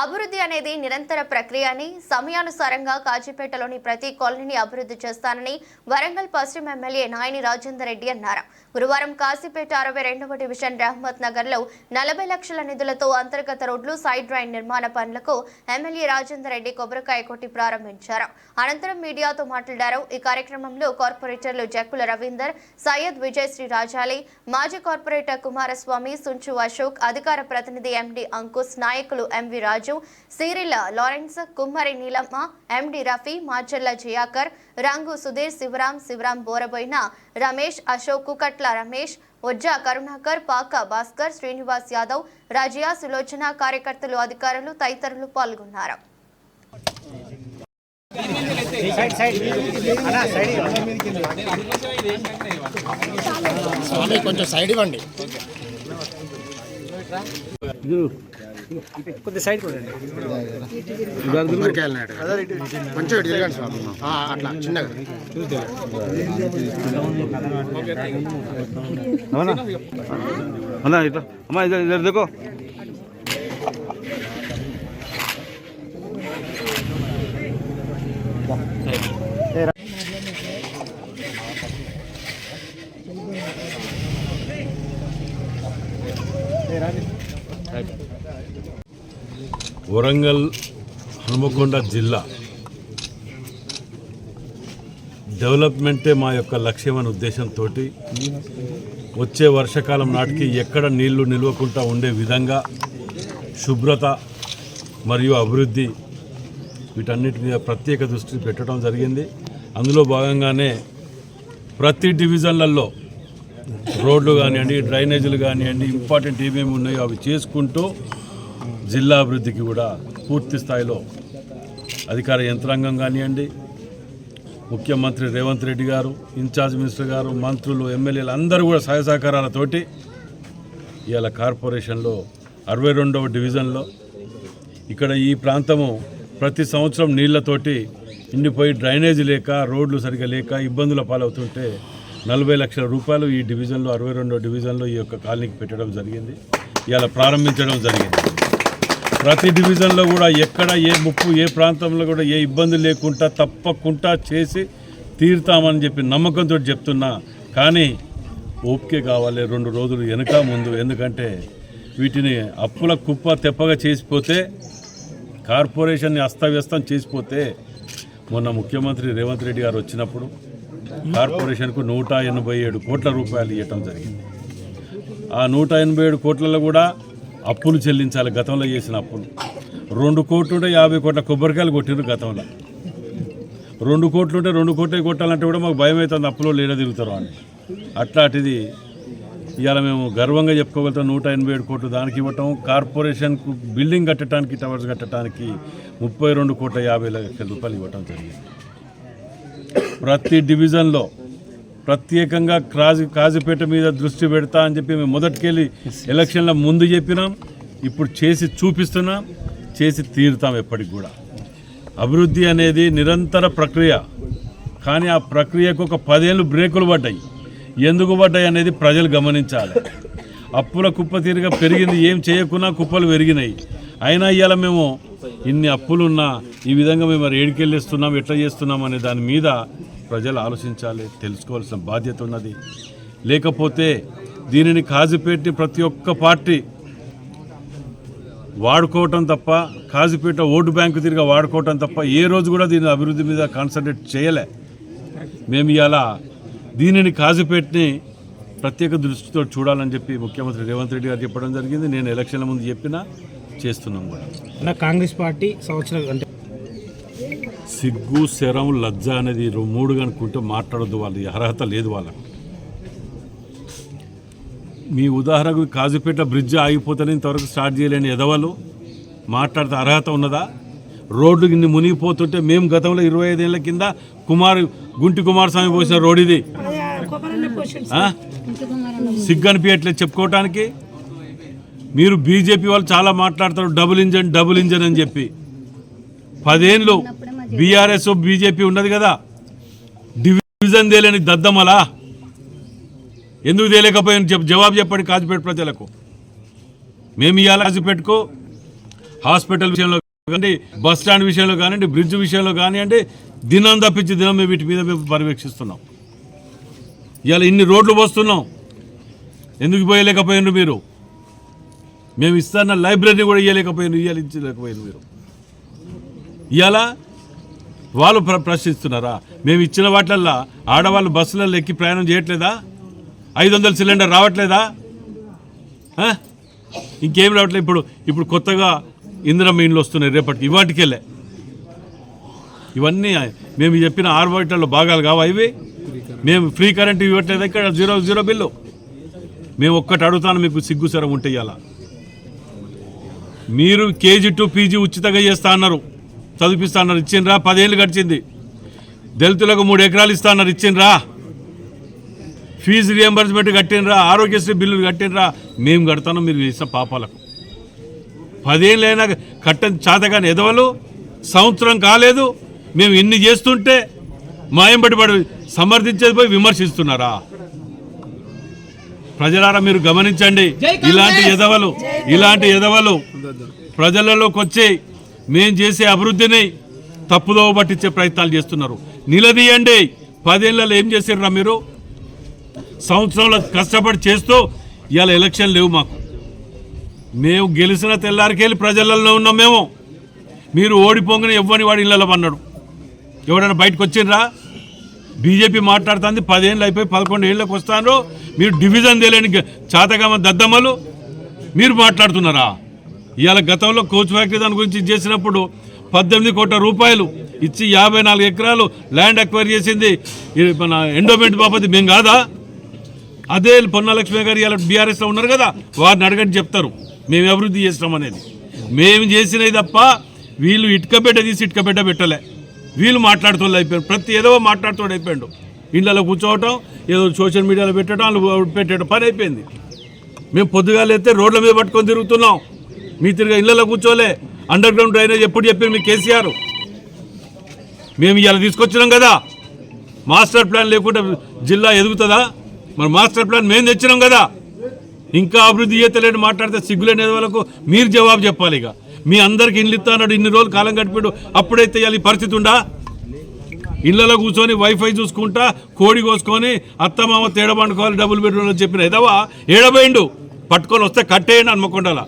అభివృద్ధి అనేది నిరంతర ప్రక్రియ అని సమయానుసారంగా కాజీపేటలోని ప్రతి కాలనీని అభివృద్ధి చేస్తానని వరంగల్ పశ్చిమ ఎమ్మెల్యే నాయని రాజేందర్ రెడ్డి అన్నారు. గురువారం కాశీపేట అరవై రెండవ డివిజన్ రహమత్ నగర్లో నలభై లక్షల నిధులతో అంతర్గత రోడ్లు సైడ్ డ్రైన్ నిర్మాణ పనులకు ఎమ్మెల్యే రాజేందర్ రెడ్డి కొబ్బరికాయ కొట్టి ప్రారంభించారు. అనంతరం మీడియాతో మాట్లాడారు. ఈ కార్యక్రమంలో కార్పొరేటర్లు జక్కుల రవీందర్ సయ్యద్ విజయశ్రీ రాజాలి మాజీ కార్పొరేటర్ కుమారస్వామి సుంచు అశోక్ అధికార ప్రతినిధి ఎండి అంకుష్ నాయకులు ఎంవి రాజు సిరిల లారెన్స్ కుమ్మరి నీలమ్మ ఎండి రఫీ మాచర్ల జియాకర్ రంగు సుధీర్ శివరాం శివరాం బోరబోయిన రమేష్ అశోక్ కుకట్ల రమేష్ ఒజ్జా కరుణాకర్ పాక భాస్కర్ శ్రీనివాస్ యాదవ్ రాజియా సులోచన కార్యకర్తలు అధికారులు తదితరులు పాల్గొన్నారు. స్వామి కొంచెం సైడ్ ఇవ్వండి. కొద్ది సైడ్ కొడండి. కొంచెం ఇటు తిరగండి స్వామి. ఆ, అట్లా చిన్నగా. అవునా అన్నా ఇట్లా. అమ్మా ఇద్దరు ఇద్దరు దిగో. వరంగల్ హనుమకొండ జిల్లా డెవలప్మెంటే మా యొక్క లక్ష్యం అనే ఉద్దేశంతో వచ్చే వర్షాకాలం నాటికి ఎక్కడ నీళ్ళు నిల్వకుండా ఉండే విధంగా శుభ్రత మరియు అభివృద్ధి వీటన్నిటి మీద ప్రత్యేక దృష్టి పెట్టడం జరిగింది. అందులో భాగంగానే ప్రతి డివిజన్లలో రోడ్లు కానివ్వండి డ్రైనేజీలు కానివ్వండి ఇంపార్టెంట్ ఏమేమి ఉన్నాయో అవి చేసుకుంటూ జిల్లా అభివృద్ధికి కూడా పూర్తి స్థాయిలో అధికార యంత్రాంగం కానివ్వండి ముఖ్యమంత్రి రేవంత్ రెడ్డి గారు ఇన్ఛార్జ్ మినిస్టర్ గారు మంత్రులు ఎమ్మెల్యేలు అందరూ కూడా సహాయ సహకారాలతోటి ఇవాళ కార్పొరేషన్లో అరవై రెండవ డివిజన్లో ఇక్కడ ఈ ప్రాంతము ప్రతి సంవత్సరం నీళ్ళతోటి ఎండిపోయి డ్రైనేజీ లేక రోడ్లు సరిగా లేక ఇబ్బందుల పాలవుతుంటే నలభై లక్షల రూపాయలు ఈ డివిజన్లో అరవై రెండో డివిజన్లో ఈ యొక్క కాలనీకి పెట్టడం జరిగింది. ఇలా ప్రారంభించడం జరిగింది. ప్రతి డివిజన్లో కూడా ఎక్కడ ఏ ముప్పు ఏ ప్రాంతంలో కూడా ఏ ఇబ్బంది లేకుండా తప్పకుండా చేసి తీరుతామని చెప్పి నమ్మకంతో చెప్తున్నా. కానీ ఓపిక కావాలి రెండు రోజులు వెనక ముందు. ఎందుకంటే వీటిని అప్పుల కుప్ప తెప్పగా చేసిపోతే కార్పొరేషన్ని అస్తవ్యస్తం చేసిపోతే మొన్న ముఖ్యమంత్రి రేవంత్ రెడ్డి గారు వచ్చినప్పుడు కార్పొరేషన్కు నూట ఎనభై ఏడు కోట్ల రూపాయలు ఇవ్వటం జరిగింది. ఆ నూట ఎనభై ఏడు కోట్లలో కూడా అప్పులు చెల్లించాలి గతంలో చేసిన అప్పులు. రెండు కోట్లుంటే యాభై కోట్ల కొబ్బరికాయలు కొట్టిండ్రు గతంలో. రెండు కోట్లుంటే రెండు కోట్లే కొట్టాలంటే కూడా మాకు భయం అవుతుంది అప్పులో లేడ తిరుగుతారు అని. అట్లాంటిది ఇవాళ మేము గర్వంగా చెప్పుకోగలుగుతాం నూట ఎనభై ఏడు కోట్లు దానికి ఇవ్వటం కార్పొరేషన్కు బిల్డింగ్ కట్టడానికి టవర్స్ కట్టడానికి ముప్పై రెండు కోట్ల యాభై లక్షల రూపాయలు ఇవ్వటం జరిగింది. ప్రతి డివిజన్లో ప్రత్యేకంగా కాజు కాజుపేట మీద దృష్టి పెడతా అని చెప్పి మేము మొదటికెళ్ళి ఎలక్షన్ల ముందు చెప్పినాం. ఇప్పుడు చేసి చూపిస్తున్నాం. చేసి తీరుతాం ఎప్పటికి కూడా. అభివృద్ధి అనేది నిరంతర ప్రక్రియ. కానీ ఆ ప్రక్రియకు ఒక పదేళ్ళు బ్రేకులు పడ్డాయి. ఎందుకు పడ్డాయి అనేది ప్రజలు గమనించాలి. అప్పుల కుప్ప తీరుగా పెరిగింది. ఏం చేయకున్నా కుప్పలు పెరిగినాయి. అయినా ఇవాళ మేము ఇన్ని అప్పులున్నా ఈ విధంగా మేము మరి ఏడికెళ్ళేస్తున్నాం ఎట్లా చేస్తున్నాం అనే దాని మీద ప్రజలు ఆలోచించాలి తెలుసుకోవాల్సిన బాధ్యత ఉన్నది. లేకపోతే దీనిని కాజీపేటని ప్రతి ఒక్క పార్టీ వాడుకోవటం తప్ప కాజుపేట ఓటు బ్యాంకు తిరిగి వాడుకోవటం తప్ప ఏ రోజు కూడా దీని అభివృద్ధి మీద కాన్సన్ట్రేట్ చేయలే. మేము ఇవాళ దీనిని కాజీపేటని ప్రత్యేక దృష్టితో చూడాలని చెప్పి ముఖ్యమంత్రి రేవంత్ రెడ్డి గారు చెప్పడం జరిగింది. నేను ఎలక్షన్ల ముందు చెప్పినా చేస్తున్నాం కూడా కాంగ్రెస్ పార్టీ సంవత్సరం అంటే సిగ్గు శరం లజ్జ అనేది మూడు కనుక్కుంటే మాట్లాడొద్దు వాళ్ళు. అర్హత లేదు వాళ్ళకు. మీ ఉదాహరణకు కాజుపేట బ్రిడ్జ్ ఆగిపోతేనే ఇంతవరకు స్టార్ట్ చేయలేని ఎదవలు. మాట్లాడితే అర్హత ఉన్నదా? రోడ్డు ఇన్ని మునిగిపోతుంటే మేము గతంలో ఇరవై ఐదేళ్ళ కింద కుమార్ గుంటి కుమారస్వామి పోసిన రోడ్ ఇది? సిగ్గు అనిపించట్లేదు చెప్పుకోవటానికి? మీరు బీజేపీ వాళ్ళు చాలా మాట్లాడతారు డబుల్ ఇంజన్ డబుల్ ఇంజన్ అని చెప్పి. పదేళ్ళు బీఆర్ఎస్ బీజేపీ ఉన్నది కదా. డివిజన్ తేలేని దద్దమలా. ఎందుకు తేలేకపోయాను చెప్ జవాబు చెప్పండి కాజుపేట ప్రజలకు. మేము ఇవాళ కాజుపేటకు హాస్పిటల్ విషయంలో కానీ బస్ స్టాండ్ విషయంలో కానివ్వండి బ్రిడ్జ్ విషయంలో కానివ్వండి దినం తప్పించి దినం మేము వీటి మీద మేము పర్యవేక్షిస్తున్నాం. ఇవాళ ఇన్ని రోడ్లు పోస్తున్నాం. ఎందుకు పోయలేకపోయినారు మీరు? మేము ఇస్తాన్న లైబ్రరీ కూడా ఇవ్వలేకపోయాను ఇవాళ ఇచ్చలేకపోయినారు మీరు. ఇవాళ వాళ్ళు ప్ర ప్రశ్నిస్తున్నారా? మేము ఇచ్చిన వాటిలల్లో ఆడవాళ్ళు బస్సులలో ఎక్కి ప్రయాణం చేయట్లేదా? ఐదు వందల సిలిండర్ రావట్లేదా? ఇంకేం రావట్లేదు ఇప్పుడు ఇప్పుడు కొత్తగా ఇందిరమ్మ ఇండ్లు వస్తున్నాయి రేపటికి ఇవాటికెళ్ళే. ఇవన్నీ మేము చెప్పిన ఆరు వాటిల్లో భాగాలు కావా ఇవి? మేము ఫ్రీ కరెంట్ ఇవ్వట్లేదు ఇక్కడ? Zero zero bill. మేము ఒక్కటి అడుగుతాను మీకు సిగ్గు సరం ఉంటే ఇవాళ మీరు కేజీ టు పీజీ ఉచితంగా చేస్తా అన్నారు. చదివిస్తా అన్నారు. ఇచ్చిండ్రా పదేళ్ళు గడిచింది. దళితులకు మూడు ఎకరాలు ఇస్తా అన్నారు. ఇచ్చిండ్రా. ఫీజు రియంబర్స్మెంట్ కట్టినరా ఆరోగ్యశ్రీ బిల్లులు కట్టినరా మేము కడతాను మీరు చేసిన పాపాలకు. పదేళ్ళైనా కట్టని చాతగాని ఎదవలు సంవత్సరం కాలేదు. మేము ఇన్ని చేస్తుంటే మాయంబడి పడి సమర్థించేది పోయి విమర్శిస్తున్నారా? ప్రజలారా మీరు గమనించండి. ఇలాంటి ఎదవలు ఇలాంటి ఎదవలు ప్రజలలోకి వచ్చి మేం చేసే అభివృద్ధిని తప్పుదోవ పట్టించే ప్రయత్నాలు చేస్తున్నారు. నిలదీయండి. పదేళ్ళలో ఏం చేసిర్రా మీరు? సంవత్సరంలో కష్టపడి చేస్తూ ఇవాళ ఎలక్షన్ లేవు మాకు. మేము గెలిచిన తెల్లారికెళ్ళి ప్రజలలో ఉన్నాం మేము. మీరు ఓడిపోగానే ఇవ్వని వాడి ఇళ్ళలో పన్నాడు ఎవడైనా బయటకు వచ్చిండ్రా? బీజేపీ మాట్లాడుతుంది పదేళ్ళు అయిపోయి పదకొండు ఏళ్ళకి వస్తాను. మీరు డివిజన్ తెలియని చాతగామ దద్దమ్మలు మీరు మాట్లాడుతున్నారా? ఇవాళ గతంలో కోచ్ ఫ్యాక్టరీ దాని గురించి చేసినప్పుడు పద్దెనిమిది కోట్ల రూపాయలు ఇచ్చి యాభై నాలుగు ఎకరాలు ల్యాండ్ అక్వైర్ చేసింది మన ఎండోమెంట్ బాపతి. మేము కాదా? అదే పొన్నలక్ష్మి గారు ఇలా బీఆర్ఎస్లో ఉన్నారు కదా వారిని అడగండి చెప్తారు. మేము అభివృద్ధి చేసినాం అనేది. మేము చేసినవి తప్ప వీళ్ళు ఇటుక బిడ్డ తీసి ఇటుక బిడ్డ పెట్టలే. వీళ్ళు మాట్లాడుతూ అయిపోయారు. ప్రతి ఏదో మాట్లాడుతూ అయిపోయాడు. ఇళ్ళలో కూర్చోవటం ఏదో సోషల్ మీడియాలో పెట్టడం వాళ్ళు పెట్టడం పని అయిపోయింది. మేము పొద్దుగాలు రోడ్ల మీద పట్టుకొని తిరుగుతున్నాం. మీ తిరిగి ఇళ్ళలో కూర్చోలే. అండర్ గ్రౌండ్ డ్రైనేజ్ ఎప్పుడు చెప్పారు మీ కేసీఆర్? మేము ఇలా తీసుకొచ్చినాం కదా. మాస్టర్ ప్లాన్ లేకుండా జిల్లా ఎదుగుతుందా? మరి మాస్టర్ ప్లాన్ మేము తెచ్చినాం కదా. ఇంకా అభివృద్ధి చేయలేని మాట్లాడితే సిగ్గులేని వాళ్ళకు మీరు జవాబు చెప్పాలి ఇక. మీ అందరికి ఇండ్లు ఇస్తాడు ఇన్ని రోజులు కాలం గడిపాడు అప్పుడైతే ఇవాళ పరిస్థితి ఉందా ఇళ్ళలో కూర్చొని వైఫై చూసుకుంటా కోడి కోసుకొని అత్తమామ తేడ పండుకోవాలి డబుల్ బెడ్రూమ్లో చెప్పిన. ఎదవా ఏడబోయిండు. పట్టుకొని వస్తే కట్టేయండి హన్మకొండలా.